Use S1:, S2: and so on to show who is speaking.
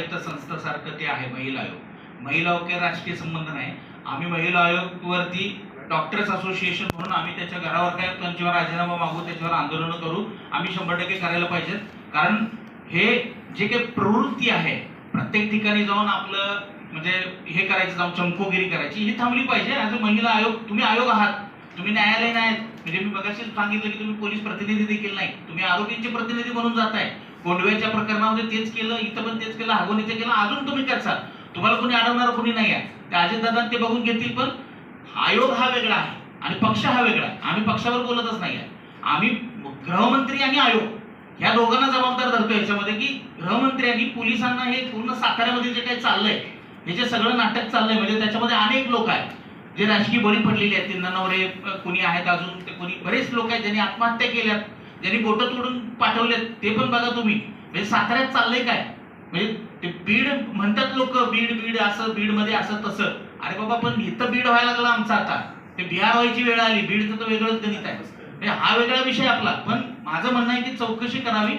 S1: स्वायत्त संस्थेसारखं ते आहे महिला आयोग. महिला आयोग काही राजकीय संबंध नाही. आम्ही महिला आयोगवरती डॉक्टर्स असोसिएशन म्हणून आम्ही त्याच्या घरावर काय त्यांच्यावर राजीनामा मागू त्याच्यावर आंदोलनं करू आम्ही शंभर टक्के करायला पाहिजेत. कारण हे जे काही प्रवृत्ती आहे प्रत्येक ठिकाणी जाऊन आपलं म्हणजे हे करायचं जाऊन चमकोगिरी करायची ही थांबली पाहिजे. ॲज अ महिला आयोग तुम्ही आयोग आहात. तुम्ही न्यायालय नाही म्हणजे मी मगाशीच सांगितलं की तुम्ही पोलीस प्रतिनिधी देखील नाही. तुम्ही आरोपींचे प्रतिनिधी म्हणून जात आहे कोंडव्याच्या प्रकरणामध्ये तेच केलं इथं पण तेच केलं हागोनीचं केलं अजून तुम्ही करसाल. तुम्हाला कोणी अडवणार कोणी नाही आहे ते अजितदादा ते बघून घेतील पण आयोग हा वेगळा आहे आणि पक्ष हा वेगळा आहे. आम्ही पक्षावर बोलतच नाही आहे. आम्ही गृहमंत्री आणि आयोग या दोघांना जबाबदार धरतो याच्यामध्ये की गृहमंत्र्यांनी पोलिसांना हे पूर्ण साताऱ्यामध्ये जे काही चाललंय हे जे सगळं नाटक चाललंय म्हणजे त्याच्यामध्ये अनेक लोक आहेत. जे राजकीय बळी पडलेले आहेत. ते नवरे कोणी आहेत अजून ते कोणी बरेच लोक आहेत ज्यांनी आत्महत्या केल्यात. ज्यांनी बोट तोडून पाठवलेत ते पण बघा तुम्ही. म्हणजे साताऱ्यात चाललंय काय? म्हणजे ते बीड म्हणतात लोक बीड बीड असं बीडमध्ये असं तसं. अरे बाबा पण इथं बीड व्हायला लागला आमचा आता. ते बिहार व्हायची वेळ आली. बीडचं तर वेगळंच गणित आहे. म्हणजे हा वेगळा विषय आपला. पण माझं म्हणणं आहे की चौकशी करावी.